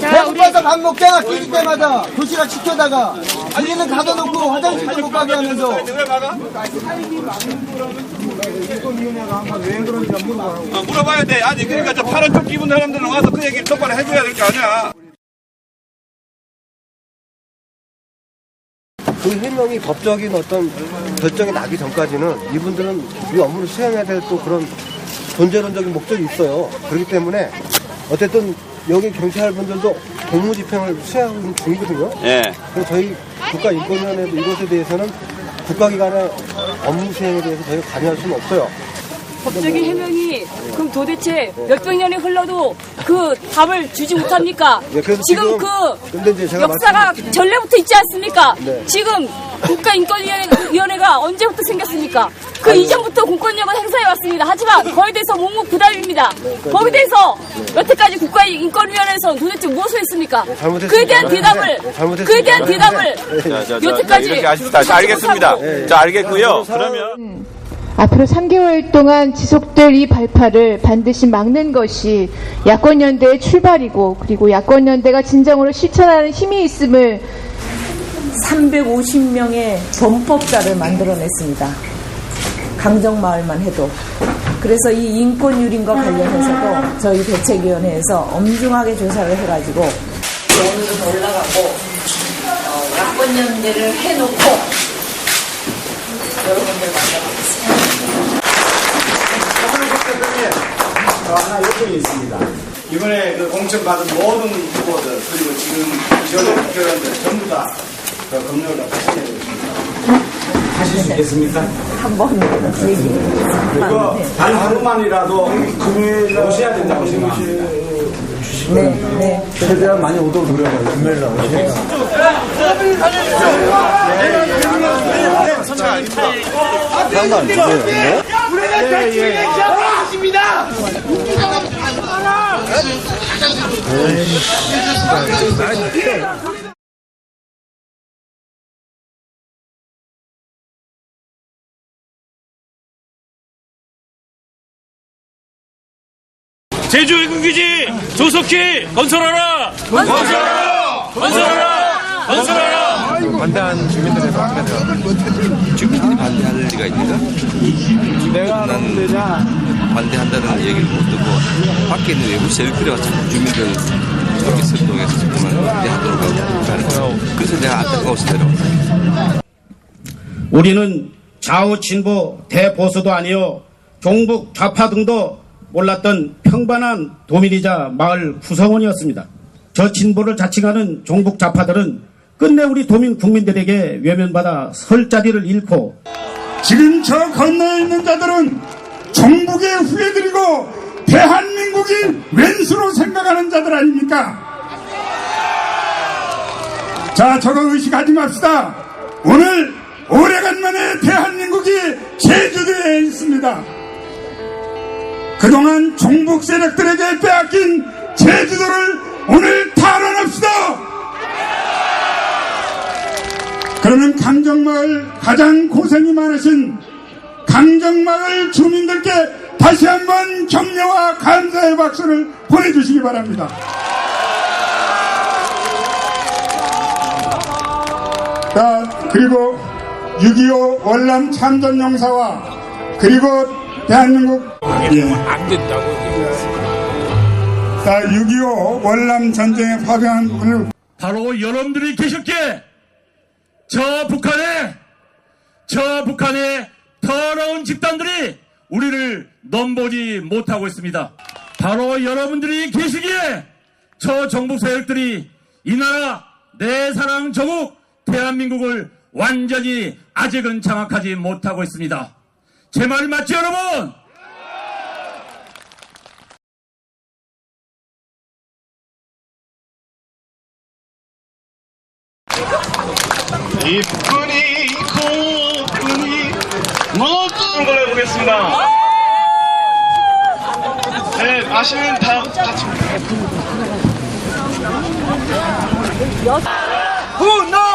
배고파서 밥 먹잖아 끼기 때마다 도시락 시켜다가 우리는 가둬놓고 화장실도 못 가게 하면서 어, 물어봐야 돼. 아니 그러니까 저 파란 쪽 입은 사람들은 와서 그 얘기를 똑바로 해줘야 될거 아니야. 그 해명이 법적인 어떤 결정이 나기 전까지는 이분들은 이 업무를 수행해야 될 또 그런 존재론적인 목적이 있어요. 그렇기 때문에 어쨌든 여기 경찰분들도 공무 집행을 수행하고 있는 중이거든요. 예. 그래서 저희 국가인권위원회도 이것에 대해서는 국가기관의 업무 수행에 대해서 저희가 관여할 수는 없어요. 법적인 해명이 그럼 도대체 몇백 년이 흘러도 그 답을 주지 못합니까? 예, 그래서 지금, 지금 그 근데 이제 제가 역사가 전례부터 있지 않습니까? 네. 지금 국가인권위원회가 언제부터 생겼습니까? 그 이전부터 공권력을 행사해 왔습니다. 하지만 거기에 대해서 묵묵부답입니다. 네, 거기에 대해서 여태까지 국가인권위원회에서는 도대체 무엇을 했습니까? 잘못했습니다. 그에 대한 대답을 네, 잘못했습니다. 그에 대한 네. 대답을 여태까지. 자, 알겠습니다. 자, 알겠고요. 그러면. 앞으로 3개월 동안 지속될 이 발파를 반드시 막는 것이 야권연대의 출발이고 그리고 야권연대가 진정으로 실천하는 힘이 있음을 350명의 범법자를 만들어냈습니다. 강정마을만 해도. 그래서 이 인권유린과 관련해서도 저희 대책위원회에서 엄중하게 조사를 해가지고 오늘은 올라가고 어, 야권연대를 해놓고 여러분들 만나보겠습니다. 저 하나 요청이 있습니다. 이번에 그 공천 받은 모든 후보들 그리고 지금 지역의 국회의원들 전부 다 되겠습니다. 하실 수 있겠습니까? 한번 얘기해 그리고 단 하루만이라도 오셔야 된다고 생각합니다. 네, 네. 최대한 많이 오도록 노력하고 금요일 날 제주 외국기지 조속히 건설하라! 건설하라! 건설하라! 건설하라! 반대한 주민들에서 어떻게 돼요? 주민들이 반대할 리가 있는가? 나는 반대한다는 얘기를 못 듣고 밖에 있는 외부 세력들이 와서 주민들 서비스를 통해서 자꾸만 반대하도록 하고 그래서 내가 안타까워서 내려왔어요. 우리는 좌우 진보 대보수도 아니요 종북 좌파 등도 몰랐던 평범한 도민이자 마을 구성원이었습니다. 저 진보를 자칭하는 종북 좌파들은 끝내 우리 도민 국민들에게 외면받아 설 자리를 잃고 지금 저 건너에 있는 자들은 정북의 후예들이고 대한민국이 왼수로 생각하는 자들 아닙니까? 자, 저거 의식하지 맙시다. 오늘 오래간만에 대한민국이 제주도에 있습니다. 그동안 종북 세력들에게 빼앗긴 제주도를 오늘 탈환합시다. 그러면 강정마을 가장 고생이 많으신 강정마을 주민들께 다시 한번 격려와 감사의 박수를 보내주시기 바랍니다. 자, 그리고 6.25 월남 참전 용사와 그리고 대한민국 예. 안 된다고 자, 6.25 월남 전쟁에 파병한 분을 바로 여러분들이 계셨기에 저 북한에 저 북한의 더러운 집단들이 우리를 넘보지 못하고 있습니다. 바로 여러분들이 계시기에 저 정부 세력들이 이 나라 내 사랑 조국 대한민국을 완전히 아직은 장악하지 못하고 있습니다. 제말 맞죠 여러분? 이쁜이 고픈이 모든 걸 해보겠습니다. 네, 아시면 다 같이. 분노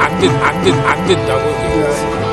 안된 안된 안된다고